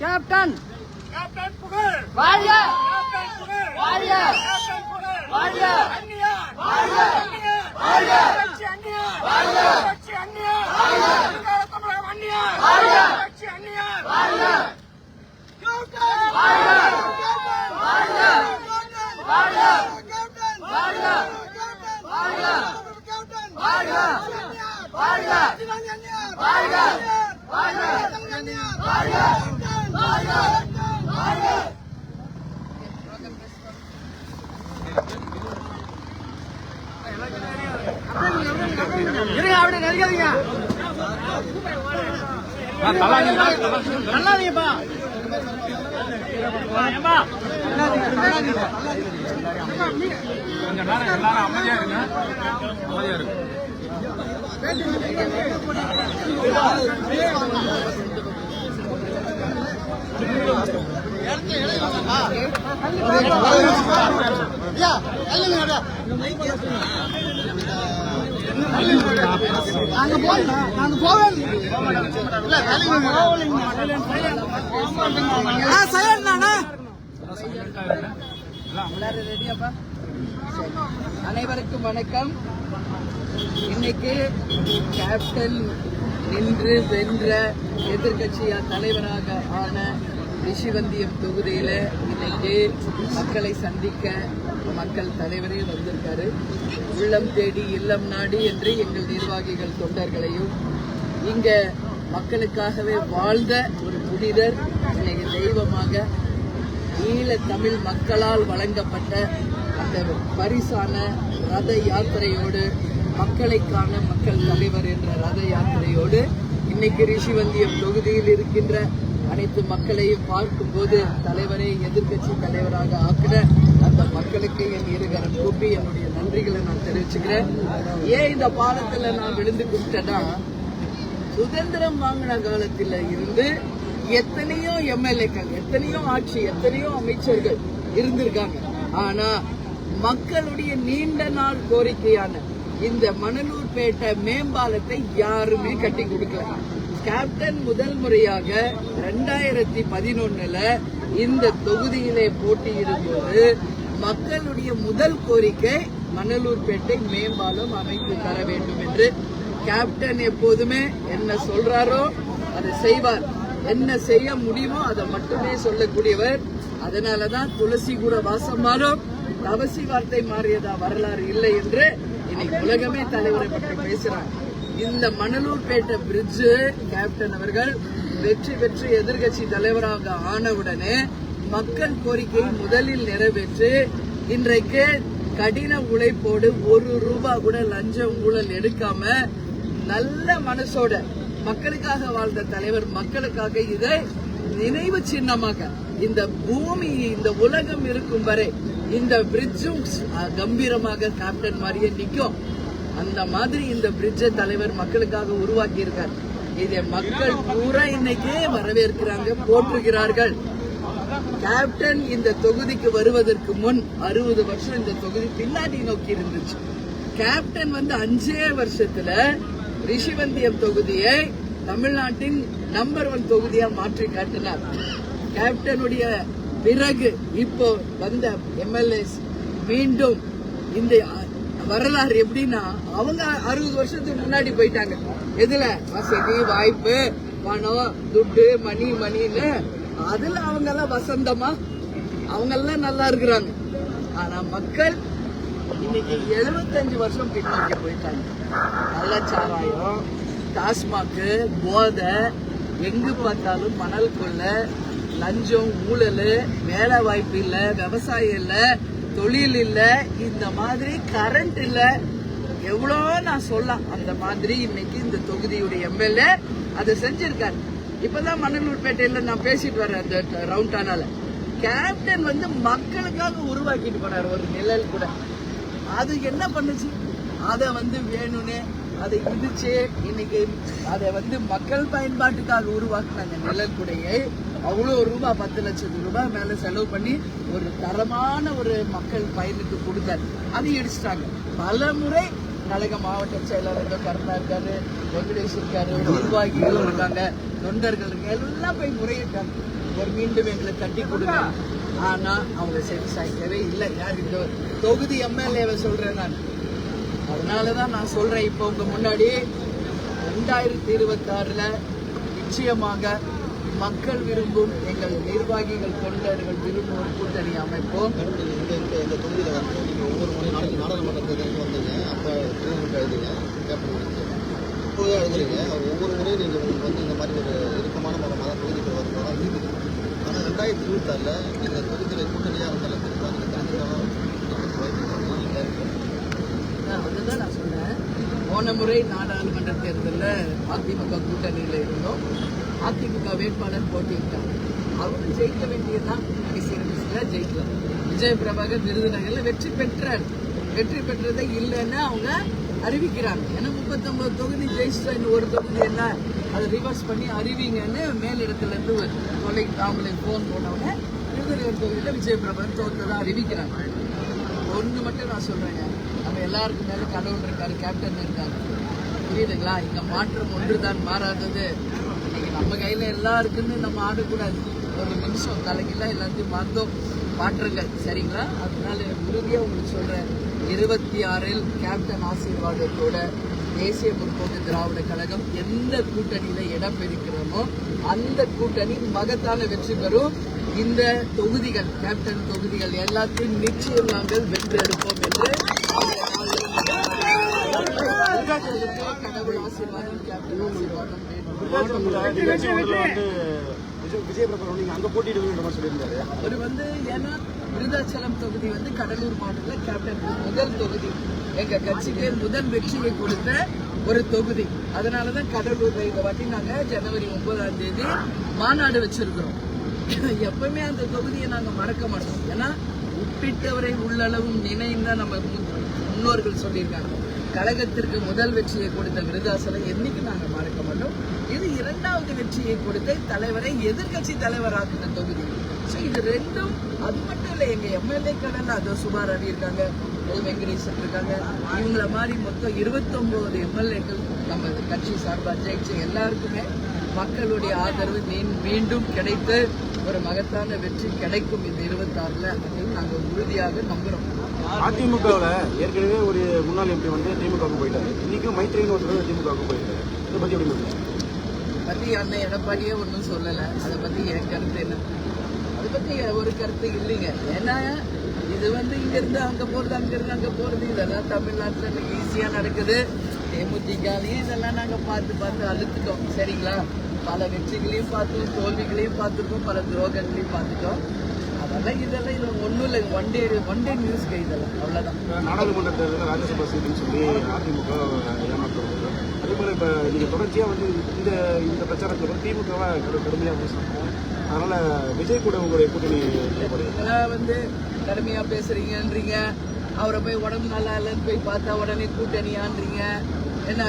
Captain. Captain புகழ் வாழ்க captain புகழ் வாழ்க கேப்டன் புகழ் வாழ்க வாழ்க வாழ்க கட்சி அந்நியார் வாழ்க கட்சி அந்நியார் எதிர்கால தமிழகம் அந்நியார் வாழ்க கட்சி அந்நியார் வாழ்க கேப்டன் வாழ்க கேப்டன் வாழ்க வாழ்க கேப்டன் வாழ்க கேப்டன் வாழ்க கேப்டன் வாழ்க வாழ்க அந்நியார் வாழ்க வாழ்க அந்நியார் வாழ்க வாழ்க வாழ்க இருங்க அப்படி நடிக்காதீங்க நல்லாதீங்கப்பா நேரம் எல்லாரும் அமைதியா இருங்க அமைதியா இருங்க நாங்க போகல நாங்க போவேன் சைலண்ட் அனைவருக்கும் வணக்கம். இன்னைக்கு கேப்டன் நின்று வென்ற எதிர்கட்சியா தலைவராக ஆன ரிஷிவந்தியம் தொகுதியில இன்னைக்கு மக்களை சந்திக்க மக்கள் தலைவரே வந்திருக்காரு. உள்ளம் தேடி இல்லம் நாடி என்று எங்கள் நிர்வாகிகள் தொண்டர்களையும் இங்க மக்களுக்காகவே வாழ்ந்த ஒரு புனிதர் இன்னைக்கு தெய்வமாக ஈழ தமிழ் மக்களால் வழங்கப்பட்ட அந்த பரிசான ரத யாத்திரையோடு மக்களைக்கான மக்கள் தலைவர் என்ற ரத யாத்திரையோடு இன்னைக்கு ரிஷிவந்தியம் தொகுதியில் இருக்கின்ற அனைத்து மக்களையும் பார்க்கும்போது தலைவரை எதிர்கட்சி தலைவராக ஆக்கின அந்த மக்களுக்கு என் இருகரம் கூப்பி என்னுடைய நன்றிகளை நான் தெரிவிச்சுக்கிறேன். ஏன் இந்த பாலத்துல நான் விழுந்து கூப்பிட்டேன்னா சுதந்திரம் வாங்கின காலத்துல இருந்து எத்தனையோ எம்எல்ஏக்கள் எத்தனையோ ஆட்சி எத்தனையோ அமைச்சர்கள் இருந்திருக்காங்க. ஆனா மக்களுடைய நீண்ட நாள் கோரிக்கையான இந்த மணலூர்பேட்டை மேம்பாலத்தை யாருமே கட்டி கொடுக்கல. கேப்டன் முதல் முறையாக ரெண்டாயிரத்தி பதினொன்னுல இந்த தொகுதியிலே போட்டியிடும்போது மக்களுடைய முதல் கோரிக்கை மணலூர்பேட்டை மேம்பாலம் அமைத்து தர வேண்டும் என்று. கேப்டன் எப்போதுமே என்ன சொல்றாரோ அதை செய்வார். என்ன செய்ய முடியுமோ அதை மட்டுமே சொல்லக்கூடியவர். அதனாலதான் துளசி கூட வாசம் மாறும். தவசி வார்த்தை மாறியதா வரலாறு இல்லை என்று இன்னைக்கு உலகமே தலைவரை பற்றி பேசுறாங்க. இந்த மணலூர்பேட்டை பிரிட்ஜு கேப்டன் அவர்கள் வெற்றி பெற்று எதிர்கட்சி தலைவராக ஆனவுடனே மக்கள் கோரிக்கை முதலில் நிறைவேற்றி. இன்றைக்கு கடின உழைப்போடு ஒரு ரூபா கூட லஞ்சம் ஊழல் எடுக்காம நல்ல மனசோட மக்களுக்காக வாழ்ந்த தலைவர் மக்களுக்காக இதை நினைவு சின்னமாக இந்த பூமி இந்த உலகம் இருக்கும் வரை இந்த பிரிட்ஜும் கம்பீரமாக கேப்டன் மாதிரியே நிற்கும். அந்த மாதிரி இந்த பிரிட்ஜை தலைவர் மக்களுக்காக உருவாக்கி இருக்கார் இதை மக்கள் பூரா இன்னைக்கு வரவேற்கிறாங்க போற்றுகிறார்கள். கேப்டன் இந்த தொகுதிக்கு வருவதற்கு முன் அறுபது வருஷம் இந்த தொகுதி பின்னாடி நோக்கி இருந்துச்சு. கேப்டன் வந்து அஞ்சே வருஷத்துல ரிஷிவந்தியம் தொகுதியை தமிழ்நாட்டின் நம்பர் ஒன் தொகுதியா மாற்றி காட்டினார். கேப்டனுடைய பிறகு இப்போ வந்த எம்எல்ஏஸ் மீண்டும் இந்த வரலாறு எப்படின்னா அவங்க அறுபது வருஷத்துக்கு முன்னாடி போயிட்டாங்க. எதுல? வசதி வாய்ப்பு பணம் துட்டு மணி மணின்னு. அதுல அவங்க எல்லாம் வசந்தமா அவங்க எல்லாம் நல்லா இருக்கிறாங்க. ஆனா மக்கள் இன்னைக்கு 75 வருஷம் பின்னாடி போயிட்டாங்க. கள்ளச்சாராயம் டாஸ்மாக்கு போதை எங்கு பார்த்தாலும் மணல் கொள்ள லஞ்சம் ஊழல் வேலை வாய்ப்பு இல்லை விவசாயம் இல்லை தொழில் இல்லை இந்த மாதிரி கரண்ட் இல்லை. எவ்வளோ நான் சொல்லலாம். அந்த மாதிரி இன்னைக்கு இந்த தொகுதியுடைய எம்எல்ஏ அதை செஞ்சிருக்காரு. இப்பதான் மணலூர்பேட்டையில நான் பேசிட்டு வரேன் அந்த ரவுண்டானால கேப்டன் வந்து மக்களுக்காக உருவாக்கிட்டு போனார் ஒரு நிழல் கூட. அது என்ன பண்ணுச்சு? அதை வந்து வேணும்னு அதை இடிச்சு இன்னைக்கு அதை வந்து மக்கள் பயன்பாட்டுக்காக உருவாக்குனாங்க நிழற்குடையை அவ்வளோ ரூபாய் பத்து லட்சம் ரூபாய் மேலே செலவு பண்ணி ஒரு தரமான ஒரு மக்கள் பயனுக்கு கொடுத்தாரு. அதை இடிச்சிட்டாங்க பல முறை கழக மாவட்ட செயலாளர்கள் கருணா இருக்காரு வெங்கடேஷ் இருக்காரு நிர்வாகிகள் இருக்காங்க. தொண்டர்கள் இருக்காங்க. எல்லாம் போய் முறையிட்டாங்க. ஒரு மீண்டும் எங்களை தட்டி கொடுங்க. ஆனா அவங்க செவி சாய்க்கவே இல்லை. யார் இந்த தொகுதி எம்எல்ஏவை சொல்றேன் நான். அதனாலதான் நான் சொல்றேன். இப்போ உங்க முன்னாடி ரெண்டாயிரத்தி இருபத்தி ஆறுல நிச்சயமாக மக்கள் விரும்பும் எங்கள் நிர்வாகிகள் தொண்டர்கள் விரும்பும் ஒரு கூட்டணி அமைப்போம் இந்த இந்த இந்த தொகுதியில் வந்து நீங்கள் ஒவ்வொரு முறை நாடாளு நாடாளுமன்ற தேர்தலுக்கு வந்தீங்க. அப்போ தேர்தலுக்கு எழுதுங்க. இப்போதான் எழுதுறீங்க. ஒவ்வொரு முறையும் நீங்கள் உங்களுக்கு வந்து இந்த மாதிரி ஒரு இறுக்கமான மத தொகுதிக்கு வரும்போது. இருக்குது ஆனால் ரெண்டாயிரத்தி இருபத்தாறில் இந்த தொகுதியில் கூட்டணியாக இருந்தாலும் திரும்ப நீங்கள் தெரிஞ்சுக்கலாம் இல்லை அதுதான் நான் சொன்னேன். போன முறை நாடாளுமன்ற தேர்தலில் அதிமுக கூட்டணியில் இருந்தோம். அதிமுக வேட்பாளர் போட்டியிட்டாங்க அவரும் ஜெயிக்க வேண்டியதுதான் கடைசி நிமிஷத்தில் ஜெயிக்கலாம். விஜய் பிரபாகர் விருதுநகரில் வெற்றி பெற்றார். வெற்றி பெற்றதை இல்லைன்னு அவங்க அறிவிக்கிறாங்க. ஏன்னா முப்பத்தொன்பது தொகுதி ஜெயிச்சிட்டா இன்னும் ஒரு தொகுதி என்ன? அதை ரிவர்ஸ் பண்ணி அறிவிங்கன்னு மேலிடத்துலேருந்து ஒரு தொலை அவங்களுக்கு ஃபோன் போனவங்க விருதுநகர் தொகுதியில் விஜய் பிரபாகர் தோற்றதா அறிவிக்கிறாங்க. ஒன்று மட்டும் நான் சொல்கிறேங்க நம்ம எல்லாருக்கும் மேலே கடவுள் இருக்காரு கேப்டன் இருக்காரு. புரியுதுங்களா? இங்க மாற்றம் ஒன்றுதான் மாறாதது. நம்ம கையில் எல்லாம் இருக்குன்னு நம்ம ஆடக்கூடாது. ஒரு நிமிஷம் தலைக்கெல்லாம் எல்லாத்தையும் மறந்தோம் மாற்றுங்கள் சரிங்களா? அதனால உறுதியாக உங்களுக்கு சொல்கிறேன் இருபத்தி ஆறில் கேப்டன் ஆசீர்வாதத்தோட தேசிய முற்போக்கு திராவிட கழகம் எந்த கூட்டணியில் இடம் பெறுகிறோமோ அந்த கூட்டணி மகத்தான வெற்றி பெறும். இந்த தொகுதிகள் கேப்டன் தொகுதிகள் எல்லாத்தையும் நிச்சயம் நாங்கள் வென்றெடுப்போம் என்று கடவுள் ஆசீர்வாதம் கேப்டன் ஆசீர்வாதம் வேண்டும். நிகழ்ச்சியில் வந்து விஜய் விஜய் பிரபு நீங்க அங்க போட்டியிடுவீங்கன்ற சொல்லியிருந்தாரு அவர் வந்து ஏன்னா விருதாச்சலம் தொகுதி வந்து கடலூர் மாவட்டத்தில் கேப்டன் முதல் தொகுதி எங்க கட்சிக்கு முதல் வெற்றியை கொடுத்த ஒரு தொகுதி அதனாலதான் கடலூர்ல இந்த வாட்டி நாங்க ஜனவரி ஒன்பதாம் தேதி மாநாடு வச்சிருக்கிறோம் எப்பவுமே அந்த தொகுதியை நாங்க மறக்க மாட்டோம் ஏன்னா உப்பிட்டவரை உள்ளளவும் நினைந்தா நம்ம மு- முன்னோர்கள் சொல்லியிருக்காங்க கழகத்திற்கு முதல் வெற்றியை கொடுத்த விருதாசலம் என்னைக்கு நாங்க மறக்க மாட்டோம் கட்சியை கொடுத்து வெற்றியை தலைவரை எதிர்க்கட்சி தலைவராக்குன தொகுதி. ஸோ இது ரெண்டும் அது மட்டும் இல்லை எங்கள் எம்எல்ஏக்கான அதோ சுபா ரவி இருக்காங்க எல் வெங்கடேசன் இருக்காங்க. இவங்கள மாதிரி மொத்தம் இருபத்தொம்போது எம்எல்ஏக்கள் நம்ம கட்சி சார்பாக ஜெயிச்ச எல்லாருக்குமே மக்களுடைய ஆதரவு மீண்டும் கிடைத்து ஒரு மகத்தான வெற்றி கிடைக்கும் இந்த இருபத்தாறுல அப்படின்னு நாங்கள் உறுதியாக நம்புறோம். அதிமுகவில் ஏற்கனவே ஒரு முன்னாள் எம்பி வந்து திமுகவுக்கு போயிட்டாரு. இன்னைக்கும் மைத்ரின்னு ஒருத்தர் திமுகவுக்கு போயிட்டாரு. இதை பத்தி எப்படி பற்றி அந்த எடப்பாடியே ஒன்றும் சொல்லலை. அதை பற்றி என் கருத்து என்ன? அதை பற்றி ஒரு கருத்து இல்லைங்க. ஏன்னா இது வந்து இங்கேருந்து அங்கே போகிறது அங்கேருந்து அங்கே போகிறது இதெல்லாம் தமிழ்நாட்டில் இன்னைக்கு ஈஸியாக நடக்குது. தேமுதிகாலையும் இதெல்லாம் நாங்கள் பார்த்து பார்த்து அழுத்துட்டோம். சரிங்களா? பல வெற்றிகளையும் பார்த்தோம் தோல்விகளையும் பார்த்துருக்கோம் பல துரோகங்களையும் பார்த்துட்டோம். அதெல்லாம் இதெல்லாம் இது ஒன்றும் இல்லை ஒன் டே ஒன் டே நியூஸ்க்கு இதெல்லாம். அவ்வளோதான் நாடாளுமன்ற தேர்தலில் ராஜ்யசபா சீட்டுன்னு சொல்லி அதிமுக ஏமாற்றம் இப்போ நீங்கள் தொடர்ச்சியாக வந்து இந்த இந்த பிரச்சாரத்தில் வந்து திமுகவை கடு கடுமையாக பேசுகிறாங்க அதனால் விஜய் கூட உங்களுடைய கூட்டணி வந்து கடுமையாக பேசுகிறீங்கன்றீங்க அவரை போய் உடம்பு நல்லா இல்லைன்னு போய் பார்த்தா உடனே கூட்டணியான்றீங்க. என்ன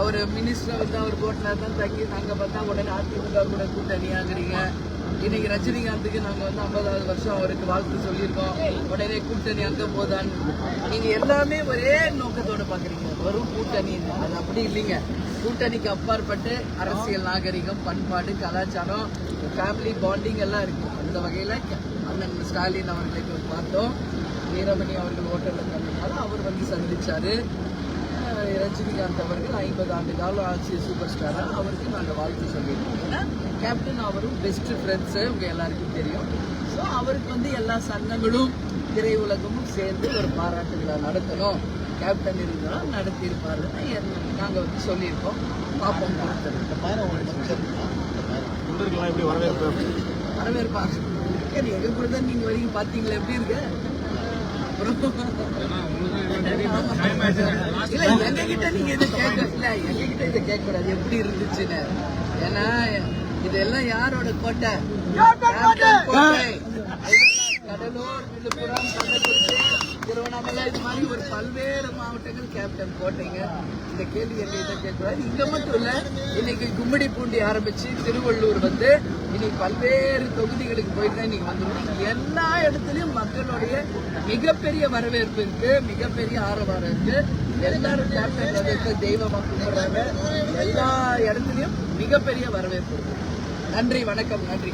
அவர் மினிஸ்டர் வந்து அவர் கோட்டில் தான் தங்கி நாங்கள் பார்த்தா உடனே அதிமுக கூட கூட்டணியாங்கிறீங்க. இன்னைக்கு ரஜினிகாந்துக்கு நாங்கள் வந்து ஐம்பதாவது வருஷம் அவருக்கு வாழ்த்து சொல்லியிருக்கோம். உடனே கூட்டணி அங்கே போதான்னு. நீங்கள் எல்லாமே ஒரே நோக்கத்தோடு பார்க்குறீங்க வரும் கூட்டணி அது அப்படி இல்லைங்க. கூட்டணிக்கு அப்பாற்பட்டு அரசியல் நாகரிகம் பண்பாடு கலாச்சாரம் ஃபேமிலி பாண்டிங் எல்லாம் இருக்கு. அந்த வகையில் அண்ணன் ஸ்டாலின் அவர்களை போய் பார்த்தோம். வீரமணி அவர்கள் ஹோட்டலில் கண்டினால அவர் வந்து சந்தித்தார் ரஜினிகாந்த் அவர்கள் ஐம்பது ஆண்டு காலம் ஆட்சி சூப்பர் ஸ்டாராக அவருக்கு நாங்கள் வாழ்த்து சொல்லியிருக்கோம் ஏன்னா கேப்டன் அவரும் பெஸ்ட் ஃப்ரெண்ட்ஸு இவங்க எல்லாருக்கும் தெரியும். ஸோ அவருக்கு வந்து எல்லா சங்கங்களும் திரையுலகமும் சேர்ந்து ஒரு பாராட்டு விழா நடத்தணும். கேப்டன் இருந்தால் நடத்தியிருப்பாருன்னு நாங்கள் வந்து சொல்லியிருக்கோம். பார்ப்போம். தொண்டர்கள்லாம் எப்படி வரவேற்பு? வரவேற்பாங்க சரி எங்க கூட தான் நீங்க வரீங்க பாத்தீங்களா எப்படி இருக்கு? இல்ல எங்க கிட்ட நீங்க இதை கேட்க இல்ல எங்க கிட்ட இதை கேட்க கூடாது எப்படி இருந்துச்சுன்னு. ஏன்னா இதெல்லாம் யாரோட கோட்டை. கடலூர் விழுப்புரம் கள்ளக்குறிச்சி திருவண்ணாமலை இது மாதிரி ஒரு பல்வேறு மாவட்டங்கள் கேப்டன் போட்டீங்க இந்த கேள்வி என்கிட்ட கேட்கக்கூடாது இங்க மட்டும் இல்ல இன்னைக்கு கும்மிடி பூண்டி ஆரம்பிச்சு திருவள்ளூர் வந்து இன்னைக்கு பல்வேறு தொகுதிகளுக்கு போயிட்டு தான் இன்னைக்கு வந்துருக்கோம் எல்லா இடத்துலயும் மக்களுடைய மிகப்பெரிய வரவேற்பு இருக்கு. மிகப்பெரிய ஆரவாரம் இருக்கு. எல்லாரும் கேப்டன் வரவேற்பு தெய்வமா கும்பிடுறாங்க. எல்லா இடத்துலயும் மிகப்பெரிய வரவேற்பு இருக்கு. நன்றி வணக்கம் நன்றி.